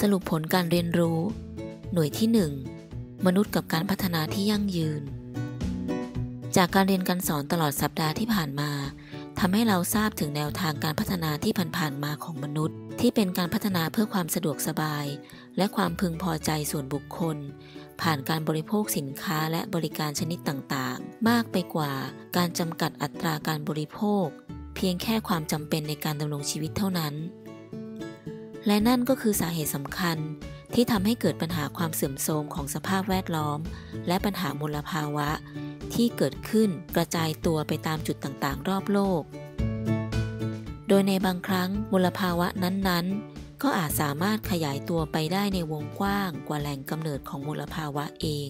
สรุปผลการเรียนรู้ หน่วยที่ 1 มนุษย์กับการพัฒนาที่ยั่งยืน จากการเรียนการสอนตลอดสัปดาห์ที่ผ่านมาทำให้เราทราบถึงแนวทางการพัฒนาที่ผ่านๆมาของมนุษย์ ที่เป็นการพัฒนาเพื่อความสะดวกสบาย และความพึงพอใจส่วนบุคคล ผ่านการบริโภคสินค้าและบริการชนิดต่างๆ มากไปกว่าการจำกัดอัตราการบริโภค เพียงแค่ความจำเป็นในการดำรงชีวิตเท่านั้น และนั่นก็คือสาเหตุสำคัญที่ทำให้เกิดปัญหาความเสื่อมโทรมของสภาพแวดล้อม และปัญหามลภาวะ ที่เกิดขึ้นกระจายตัวไปตามจุดต่างๆ รอบโลก โดยในบางครั้งมลภาวะนั้นๆ ก็อาจสามารถขยายตัวไปได้ในวงกว้างกว่าแหล่งกำเนิดของมลภาวะเอง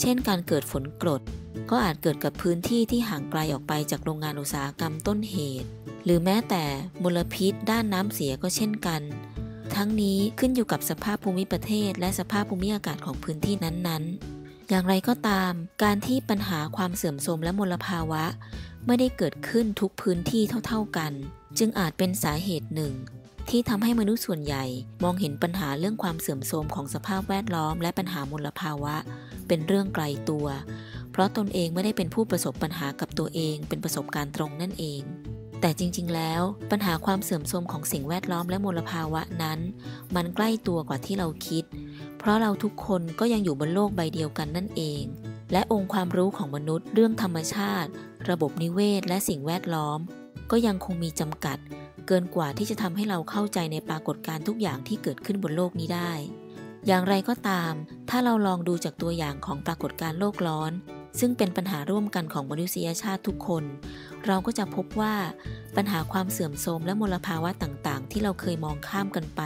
เช่นการเกิดฝนกรดก็อาจเกิดกับพื้นที่ที่ห่างไกลออกไปจากโรงงานอุตสาหกรรมต้นเหตุ หรือแม้แต่มลพิษด้านน้ำเสียก็เช่นกัน ทั้งนี้ขึ้นอยู่กับสภาพภูมิประเทศ และสภาพภูมิอากาศของพื้นที่นั้นๆ อย่างไรก็ตาม การที่ปัญหาความเสื่อมโทรมและมลภาวะ ไม่ได้เกิดขึ้นทุกพื้นที่เท่าๆกัน จึงอาจเป็นสาเหตุหนึ่ง ที่ทำให้มนุษย์ส่วนใหญ่ มองเห็นปัญหาเรื่องความเสื่อมโทรมของสภาพแวดล้อม และปัญหามลภาวะ เป็นเรื่องไกลตัว เพราะตนเองไม่ได้เป็นผู้ประสบปัญหากับตัวเอง เป็นประสบการณ์ตรงนั่นเอง แต่จริงๆ แล้วปัญหาความเสื่อมโทรมของสิ่งแวดล้อมและมลภาวะนั้น มันใกล้ตัวกว่าที่เราคิด เพราะเราทุกคนก็ยังอยู่บนโลกใบเดียวกันนั่นเอง และองค์ความรู้ของมนุษย์เรื่องธรรมชาติ ระบบนิเวศ และสิ่งแวดล้อม ก็ยังคงมีจำกัด เกินกว่าที่จะทำให้เราเข้าใจในปรากฏการณ์ทุกอย่างที่เกิดขึ้นบนโลกนี้ได้ อย่างไรก็ตาม ถ้าเราลองดูจากตัวอย่างของปรากฏการณ์โลกร้อน ซึ่งเป็นปัญหาร่วมกันของมนุษยชาติทุกคน เราก็จะพบว่าปัญหาความเสื่อมโทรมและมลภาวะต่างๆ ที่เราเคยมองข้ามกันไป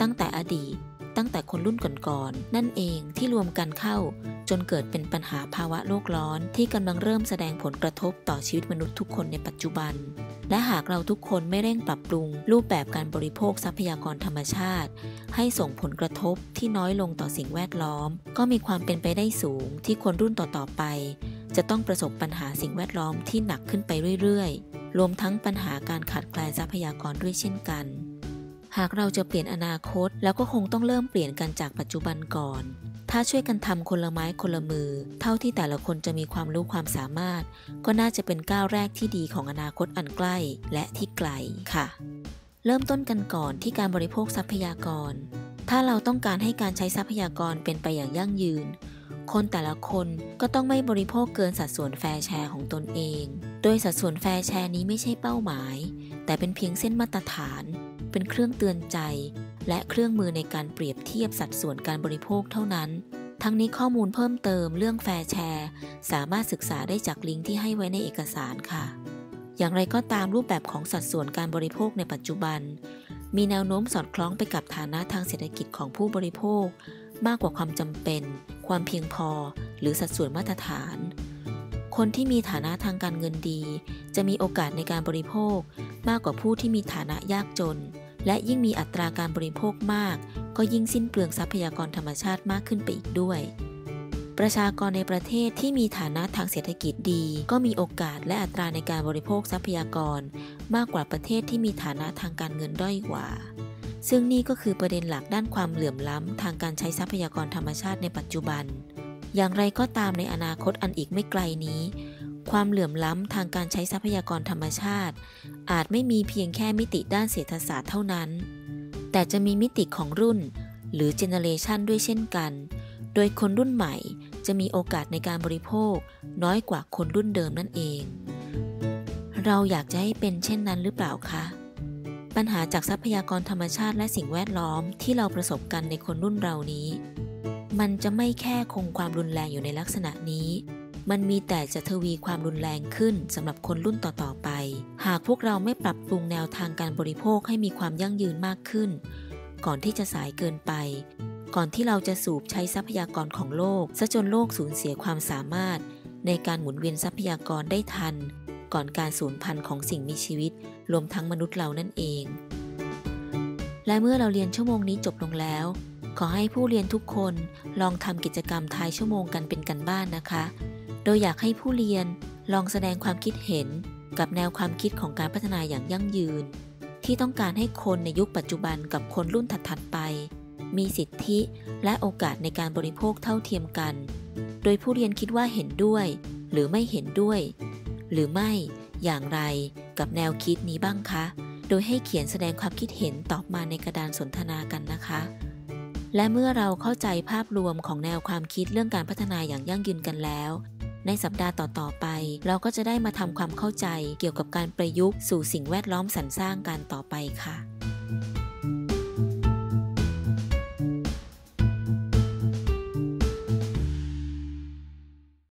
ตั้งแต่อดีต ตั้งแต่คนรุ่นก่อนๆนั่นเองที่รวมกันเข้า จนเกิดเป็นปัญหาภาวะโลกร้อน ที่กำลังเริ่มแสดงผลกระทบต่อชีวิตมนุษย์ทุกคนในปัจจุบัน และหากเราทุกคนไม่เร่งปรับปรุง รูปแบบการบริโภคทรัพยากรธรรมชาติ ให้ส่งผลกระทบที่น้อยลงต่อสิ่งแวดล้อม ก็มีความเป็นไปได้สูงที่คนรุ่นต่อๆไป จะต้องประสบปัญหาสิ่งแวดล้อมที่หนักขึ้นไปเรื่อยๆ รวมทั้งปัญหาการขาดแคลนทรัพยากรด้วยเช่นกัน หากเราจะเปลี่ยนอนาคตแล้วก็คงต้องเริ่มเปลี่ยนกันจากปัจจุบันก่อน ถ้าช่วยกันทำคนละไม้คนละมือ เท่าที่แต่ละคนจะมีความรู้ความสามารถ ก็น่าจะเป็นก้าวแรกที่ดีของอนาคตอันใกล้และที่ไกลค่ะ เริ่มต้นกันก่อนที่การบริโภคทรัพยากร ถ้าเราต้องการให้การใช้ทรัพยากรเป็นไปอย่างยั่งยืน คนแต่ละคนก็ต้องไม่บริโภคเกินสัดส่วนแฟร์แชร์ของตนเอง โดยสัดส่วนแฟร์แชร์นี้ไม่ใช่เป้าหมาย แต่เป็นเพียงเส้นมาตรฐาน เป็นเครื่องเตือนใจ และเครื่องมือในการเปรียบเทียบสัดส่วนการบริโภคเท่านั้น ทั้งนี้ข้อมูลเพิ่มเติมเรื่องแฟร์แชร์ สามารถศึกษาได้จากลิงก์ที่ให้ไว้ในเอกสารค่ะ อย่างไรก็ตามรูปแบบของสัดส่วนการบริโภคในปัจจุบัน มีแนวโน้มสอดคล้องไปกับฐานะทางเศรษฐกิจของผู้บริโภค มากกว่าความจำเป็น ความเพียงพอ หรือสัดส่วนมาตรฐานคนที่มีฐานะทางการเงินดี จะมีโอกาสในการบริโภค มากกว่าผู้ที่มีฐานะยากจน และยิ่งมีอัตราการบริโภคมาก ก็ยิ่งสิ้นเปลืองทรัพยากรธรรมชาติมากขึ้นไปอีกด้วย ประชากรในประเทศที่มีฐานะทางเศรษฐกิจดี ก็มีโอกาสและอัตราในการบริโภคทรัพยากร มากกว่าประเทศที่มีฐานะทางการเงินด้อยกว่า ซึ่งนี่ก็คือประเด็นหลักด้านความเหลื่อมล้ำทางการใช้ทรัพยากรธรรมชาติในปัจจุบัน อย่างไรก็ตามในอนาคตอันอีกไม่ไกลนี้ ความเหลื่อมล้ำทางการใช้ทรัพยากรธรรมชาติ อาจไม่มีเพียงแค่มิติด้านเศรษฐศาสตร์เท่านั้น แต่จะมีมิติของรุ่น หรือเจเนเรชันด้วยเช่นกัน โดยคนรุ่นใหม่จะมีโอกาสในการบริโภค น้อยกว่าคนรุ่นเดิมนั่นเอง เราอยากจะให้เป็นเช่นนั้นหรือเปล่าคะ ปัญหาจากทรัพยากรธรรมชาติและสิ่งแวดล้อมที่เราประสบกันในคนรุ่นเรานี้ มันจะไม่แค่คงความรุนแรงอยู่ในลักษณะนี้ มันมีแต่จะทวีความรุนแรงขึ้นสำหรับคนรุ่นต่อๆไป หากพวกเราไม่ปรับปรุงแนวทางการบริโภคให้มีความยั่งยืนมากขึ้น ก่อนที่จะสายเกินไป ก่อนที่เราจะสูบใช้ทรัพยากรของโลกซะจนโลกสูญเสียความสามารถ ในการหมุนเวียนทรัพยากรได้ทัน ก่อนการสูญพันธุ์ของสิ่งมีชีวิต รวมทั้งมนุษย์เรานั่นเอง และเมื่อเราเรียนชั่วโมงนี้จบลงแล้วขอให้ผู้เรียนทุกคนลองทำกิจกรรมทายชั่วโมงกันเป็นกันบ้านนะคะ โดยอยากให้ผู้เรียนลองแสดงความคิดเห็นกับแนวความคิดของการพัฒนาอย่างยั่งยืน ที่ต้องการให้คนในยุคปัจจุบันกับคนรุ่นถัดๆไป มีสิทธิและโอกาสในการบริโภคเท่าเทียมกัน โดยผู้เรียนคิดว่าเห็นด้วย หรือไม่เห็นด้วย หรือไม่อย่างไรกับแนวคิดนี้บ้างคะ โดยให้เขียนแสดงความคิดเห็นตอบมาในกระดานสนทนากันนะคะ และเมื่อเราเข้าใจภาพรวมของแนวความคิดเรื่องการพัฒนาอย่างยั่งยืนกันแล้ว ในสัปดาห์ต่อๆไป เราก็จะได้มาทำความเข้าใจเกี่ยวกับการประยุกต์สู่สิ่งแวดล้อมสรรสร้างกันต่อไปค่ะ